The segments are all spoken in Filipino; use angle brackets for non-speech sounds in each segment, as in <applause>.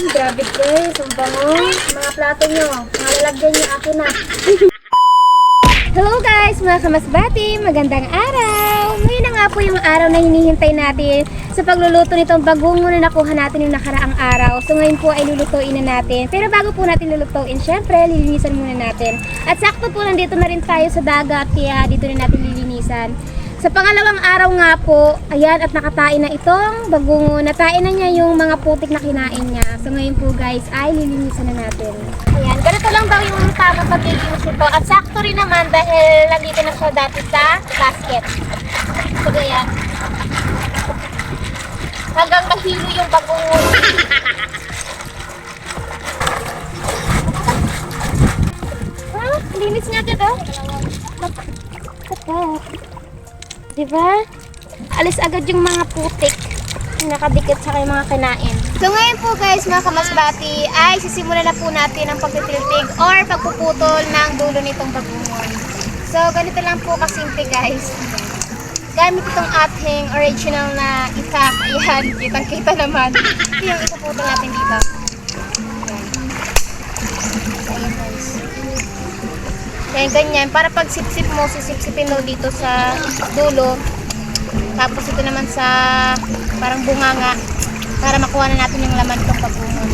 Hmm, grabe guys, ang bango. Mga plato nyo, mga lalagyan nyo akin na. Hello guys, mga kamasbati, magandang araw! Ngayon na nga po yung araw na hinihintay natin sa pagluluto nitong bagong na nakuha natin yung nakaraang araw. So ngayon po ay lulutuin na natin. Pero bago po natin lulutuin, syempre lilinisan muna natin. At sakto po nandito na rin tayo sa dagat, kaya dito na natin lilinisan. Sa pangalawang araw nga po, ayan at nakatain na itong bagungo. Natain na niya yung mga putik na kinain niya. So ngayon po guys ay lilinisan na natin. Ayan, ganito lang daw yung tamang pagkikinis nito. At sakto rin naman dahil nandito na siya dati sa basket. So ayan. Hanggang mahilo yung bagungo. <laughs> Ah, linis nga ito. Ito. Diba? Alis agad yung mga putik na nakadikit sa kay mga kinain. So ngayon po guys, mga kamasbati, ay sisimulan na po natin ang pagtitilpig or pagpuputol ng dulo nitong bagungon. So ganito lang po kasimple guys. Gamit itong ating original na itak. Ayan, kitang-kita naman. Yung ipuputol natin dito. Ayan, ganyan. Para pag sip-sip mo, sisip-sipin mo dito sa dulo. Tapos ito naman sa parang bunganga para makuha na natin yung laman ng pabungon.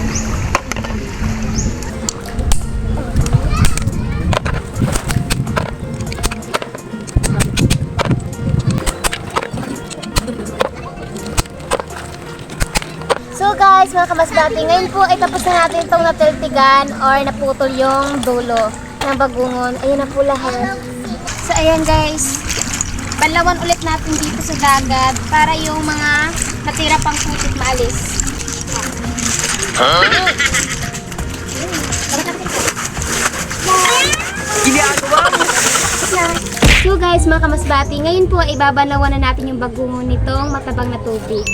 So guys, mga kamasdati, ngayon po ay tapos na natin itong natiltigan or naputol yung dulo ng bagungon. Ayun na po lahat. So ayan guys, balawan ulit natin dito sa dagat para yung mga natira pang putik maalis. So guys, mga kamasbati, ngayon po ay babanawan na natin yung bagungon nitong matabang na tubig.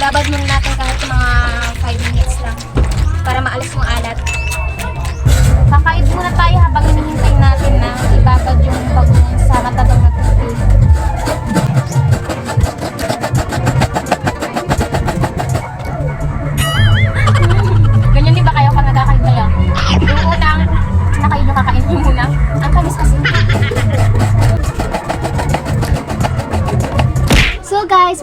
Ibabad muna natin kahit mga 5 minutes lang para maalis yung alat. Kakaid muna tayo habang hinihintay natin na ibabad yung bagungon sa matabang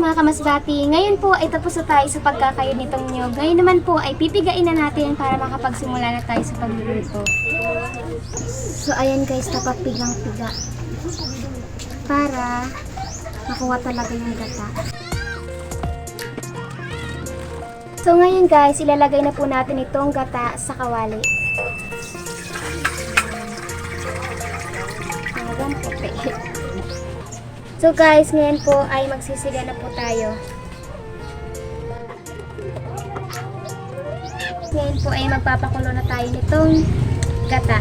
mga kamasbati, ngayon po ay tapos na tayo sa pagkakayo nitong niyog. Ngayon naman po ay pipigain na natin para makapagsimula na tayo sa pagluluto. So ayan guys, napapigang-piga. Para makuha talaga yung gata. So ngayon guys, ilalagay na po natin itong gata sa kawali. Talagang puti. So guys, ngayon po ay magsisiga na po tayo. Ngayon po ay magpapakulo na tayo nitong gata.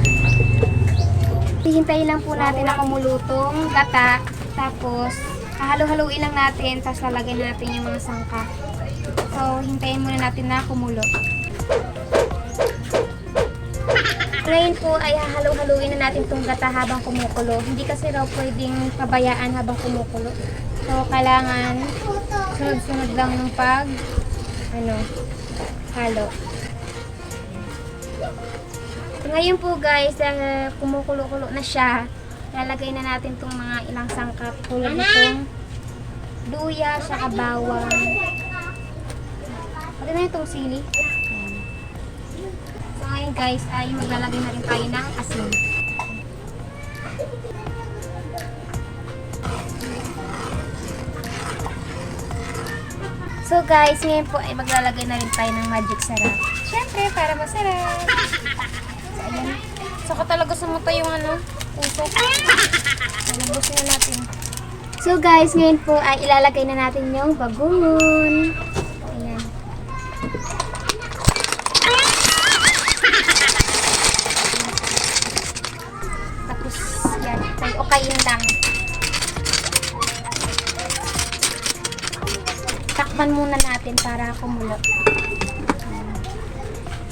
Hihintayin lang po natin na kumulutong gata. Tapos, hahalo-haluin lang natin. Tapos lalagyan natin yung mga sangka. So, hintayin muna natin na kumulo. Ngayon po ay hahalo-haluin na natin itong gata habang kumukulo. Hindi kasi raw pwedeng pabayaan habang kumukulo. So, kailangan sunod-sunod lang ng pag ano, halo. So, ngayon po guys, dahil kumukulo-kulo na siya, lalagay na natin itong mga ilang sangkap tulad itong luya, saka bawang. Pati na itong sili. So guys ay maglalagay na rin tayo ng asin. So guys, ngayon po ay maglalagay na rin tayo ng magic sarap. Siyempre, para masarap. So ayan. Saka talaga sumuta yung ano, usok. Nalabusin na natin. So guys, ngayon po ay ilalagay na natin yung bagungon. Ayan. Tapos, yan. Tay okayin lang. Takpan muna natin para kumulo.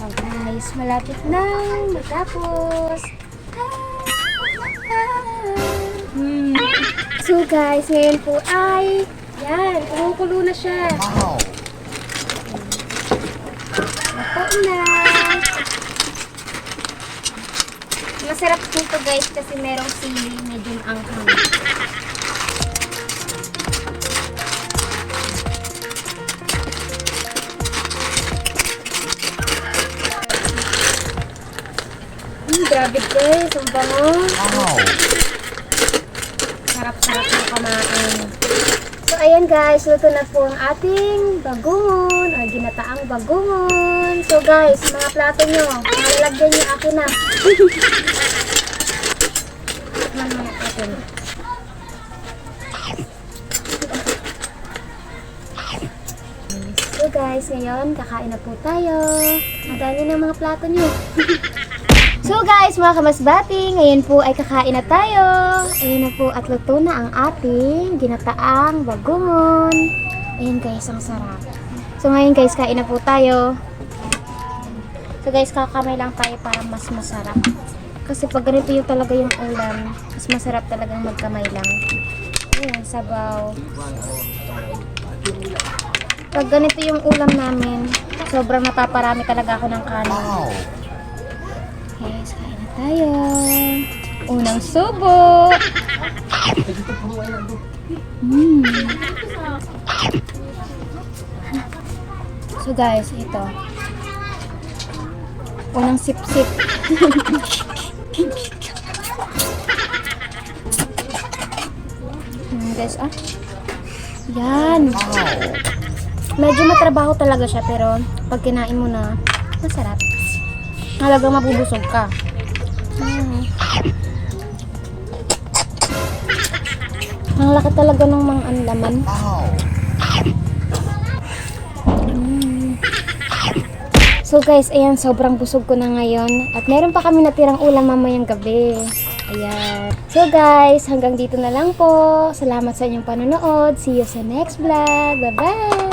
Oh guys, malapit na matapos. Hmm. So guys, ngayon po ay, yan, kumukulo na siya. Wow. Luto na. Masarap nito guys kasi merong sili, medyo anghang. Mm, grabe guys, ang bango. Wow. Sarap-sarap na kumain. So, ayan guys, luto na po ang ating bagungon, o ginataang bagungon. So guys, mga plato nyo, malalagyan nyo akin na. <laughs> Akin. So guys, ngayon, kakain na po tayo. Madali ng mga plato nyo. <laughs> So guys, mga kamasbati, ngayon po ay kakain na tayo. Ayun na po at luto na ang ating ginataang bagungon. Ayun guys, ang sarap. So ngayon guys, kain na po tayo. So guys, kakamay lang tayo para mas masarap. Kasi pag ganito yung talaga yung ulam, mas masarap talagang magkamay lang. Ayun, sabaw. Pag ganito yung ulam namin, sobrang napaparami talaga ako ng kanin. Guys, kain na tayo. Unang subo. Mm. So guys, ito. Unang sip-sip. <laughs> guys, ah. Yan. Medyo matrabaho talaga siya pero pag kinain mo na, masarap. Halagang mabubusog ka. Ang laki talaga ng mga ano, laman. Wow. So guys, ayan, sobrang busog ko na ngayon. At meron pa kami natirang ulam mamayang gabi. Ayan. So guys, hanggang dito na lang po. Salamat sa inyong panonood. See you sa next vlog. Bye-bye!